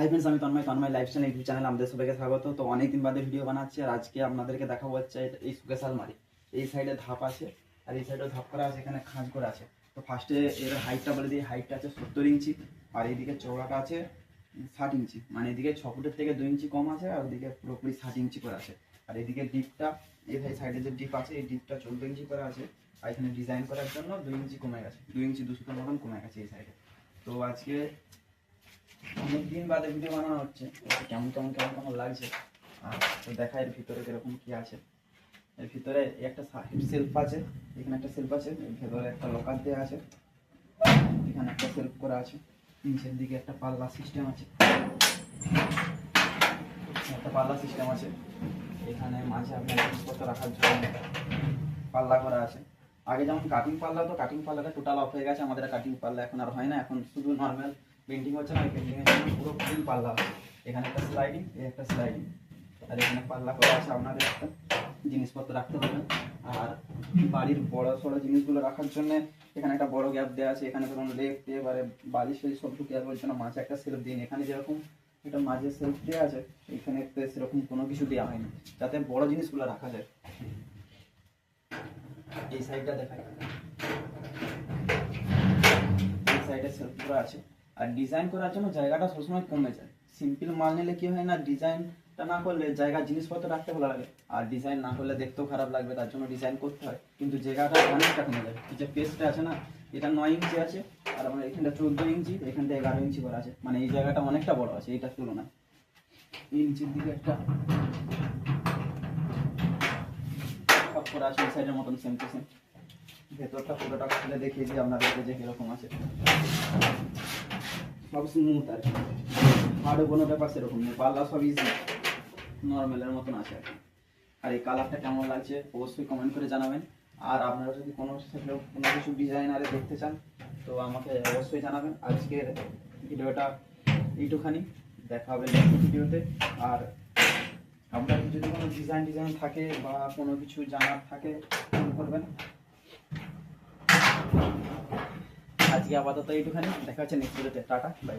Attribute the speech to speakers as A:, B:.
A: High friends আমি Tanmoy Tanmoy lifestyle YouTube channel আমাদের সবাইকে স্বাগত। তো অনেকদিন বাদে ভিডিও বানাচ্ছি আর আজকে আপনাদেরকে দেখাবো হচ্ছে এই সুকেশ আলমারি। এই সাইডে ধাপ আছে আর এই সাইডেও ধাপ করা আছে, এখানে খাঁজ করে আছে। তো ফার্স্টে এর হাইটটা বলে দিই হাইটটা আছে সত্তর ইঞ্চি আর এইদিকে চৌড়াটা আছে ষাট ইঞ্চি। মানে এদিকে ছ ফুটের থেকে দুই ইঞ্চি কম আছে আর ওদিকে পুরোপুরি ষাট ইঞ্চি করে আছে। আর এদিকে ডিপটা, এই সাইডে যে ডিপ আছে, এই ডিপটা চোদ্দ ইঞ্চি করে আছে। আর এখানে ডিজাইন করার জন্য দুই ইঞ্চি কমে গেছে, দুই ইঞ্চি দুশোটার মতন কমে গেছে এই সাইডে তো আজকে অনেক দিন বাদে ভিডিও বানানো হচ্ছে। কেমন কেমন কেমন কেমন লাগছে? আর তো দেখা এর ভিতরে কীরকম কি আছে। এর ভিতরে একটা সেলফ আছে, এখানে একটা সেলফ আছে ভেতরে একটা লকার দেওয়া আছে, এখানে একটা সেলফ করা আছে, নিচের দিকে একটা পাল্লা সিস্টেম আছে, একটা পাল্লা সিস্টেম আছে, এখানে মাঝে আপনার জিনিসপত্র রাখার জন্য পাল্লা করা আছে। আগে যেমন কাটিং পাল্লা তো কাটিং পাল্লাটা টোটাল অফ হয়ে গেছে, আমাদের কাটিং পাল্লা এখন আর হয় না, এখন শুধু নর্মাল পেন্টিং হচ্ছে না পেন্টিং এর জন্য পুরো ফুল পাল্লা এখানে একটা স্লাইডিং এই একটা স্লাইডিং আর এখানে পাল্লা করা আছে আপনাদের জিনিসপত্র রাখতে পারবেন আর বাড়ির বড় সড়ো জিনিসগুলো রাখার জন্য এখানে একটা বড় গ্যাপ দেওয়া আছে। এখানে ধরুন লেপ এবারে বালিশ সেই সব ঢুকে যাবে জন্য মাঝে একটা সেলফ দিন। এখানে যেরকম এটা মাঝে সেলফ দেওয়া আছে, এখানে সেরকম কোনো কিছু দেওয়া হয়নি। যাতে বড় জিনিসগুলো রাখা যায়। এই সাইডটা দেখাই। এই সাইডে সেলফ আছে। আর ডিজাইন করার জন্য জায়গাটা সবসময় কমে যায়। সিম্পল মাল নিলে কি হয় না ডিজাইনটা না করলে জায়গা জিনিসপত্র রাখতে ভালো লাগে। আর ডিজাইন না করলে দেখতেও খারাপ লাগবে, তার জন্য ডিজাইন করতে হয়। কিন্তু জায়গাটা অনেকটা কমে যায়। যে পেস্টটা আছে না, এটা নয় ইঞ্চি আছে, আর আমার এখানটা চোদ্দ ইঞ্চি, এখানটা এগারো ইঞ্চি করা আছে। মানে এই জায়গাটা অনেকটা বড় আছে, এইটার তুলনায়। ইঞ্চির দিকে একটা আছে সাইডের মতন সেম টু সেম ভেতরটা পুরোটা খুলে দেখিয়ে দিই, আপনাদেরকে যে কীরকম আছে। সব স্মুথ আর কি হার্ডও কোনো ব্যাপার সেরকম নেই, পাল্লা সব ইজি নর্মালের মতন আছে আর কি। আর এই কালারটা কেমন লাগছে অবশ্যই কমেন্ট করে জানাবেন। আর আপনারা যদি কোনো সেগুলো কোনো কিছু ডিজাইনারে দেখতে চান, তো আমাকে অবশ্যই জানাবেন। আজকের ভিডিওটা এইটুখানি। দেখা হবে ভিডিওতে। আর আপনার যদি কোনো ডিজাইন ডিজাইন থাকে বা কোনো কিছু জানার থাকে, ফোন করবেন। আজকে আপাতত এইটুখানি। দেখা হচ্ছে নেক্সট ভিডিওতে টাটা বাই